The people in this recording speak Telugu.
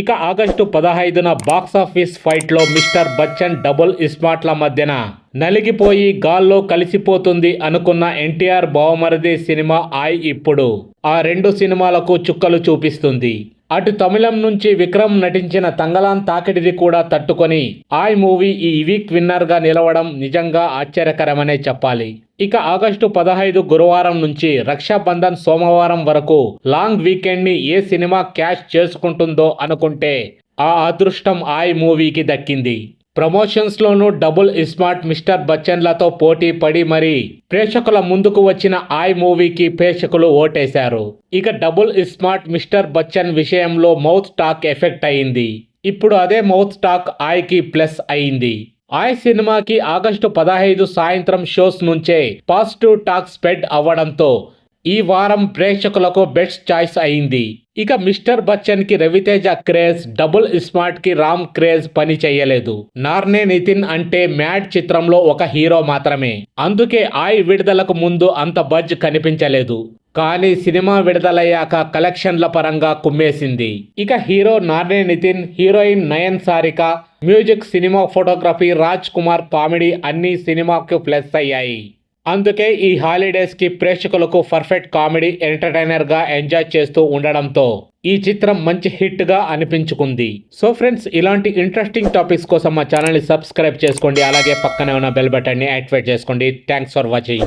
ఇక ఆగస్టు పదహైదున బాక్సాఫీస్ ఫైట్లో మిస్టర్ బచ్చన్ డబుల్ ఇస్మాట్ల మధ్యన నలిగిపోయి గాల్లో కలిసిపోతుంది అనుకున్న ఎన్టీఆర్ బావమరిది సినిమా ఆయ్ ఇప్పుడు. ఆ రెండు సినిమాలకు చుక్కలు చూపిస్తుంది. అటు తమిళం నుంచి విక్రమ్ నటించిన తంగలాన్ తాకిడిది కూడా తట్టుకొని ఆయ్ మూవీ ఈ వీక్ విన్నర్గా నిలవడం నిజంగా ఆశ్చర్యకరమనే చెప్పాలి. ఇక ఆగస్టు పదహైదు గురువారం నుంచి రక్షాబంధన్ సోమవారం వరకు లాంగ్ వీకెండ్ని ఏ సినిమా క్యాష్ చేసుకుంటుందో అనుకుంటే ఆ అదృష్టం ఆయ్ మూవీకి దక్కింది. ప్రమోషన్స్లోనూ డబుల్ ఇస్మార్ట్ మిస్టర్ బచ్చన్లతో పోటీ పడి మరి ప్రేక్షకుల ముందుకు వచ్చిన ఆయ్ మూవీకి ప్రేక్షకులు ఓటేశారు. ఇక డబుల్ ఇస్మార్ట్ మిస్టర్ బచ్చన్ విషయంలో మౌత్ టాక్ ఎఫెక్ట్ అయింది. ఇప్పుడు అదే మౌత్ టాక్ ఆయ్కి ప్లస్ అయింది. ఆయ్ సినిమాకి ఆగస్టు పదహైదు సాయంత్రం షోస్ నుంచే పాజిటివ్ టాక్ స్ప్రెడ్ అవ్వడంతో ఈ వారం ప్రేక్షకులకు బెస్ట్ చాయిస్ అయింది. ఇక మిస్టర్ బచ్చన్కి రవితేజ క్రేజ్ డబుల్ స్మార్ట్కి రామ్ క్రేజ్ పని చేయలేదు. నార్నే నితిన్ అంటే మ్యాడ్ చిత్రంలో ఒక హీరో మాత్రమే. అందుకే ఆయ్ విడుదలకు ముందు అంత బజ్ కనిపించలేదు. కానీ సినిమా విడుదలయ్యాక కలెక్షన్ల పరంగా కుమ్మేసింది. ఇక hero Narne Nithin heroine Nayan Sarika music cinema photography Raj Kumar comedy అన్ని సినిమాకు ప్లస్ అయ్యాయి. అందుకే ఈ హాలిడేస్కి ప్రేక్షకులకు పర్ఫెక్ట్ కామెడీ ఎంటర్టైనర్గా ఎంజాయ్ చేస్తూ ఉండడంతో ఈ చిత్రం మంచి హిట్గా అనిపించుకుంది. సో ఫ్రెండ్స్ ఇలాంటి ఇంట్రెస్టింగ్ టాపిక్స్ కోసం మా ఛానల్ని సబ్స్క్రైబ్ చేసుకోండి. అలాగే పక్కనే ఉన్న బెల్ బటన్ని యాక్టివేట్ చేసుకోండి. Thanks for watching.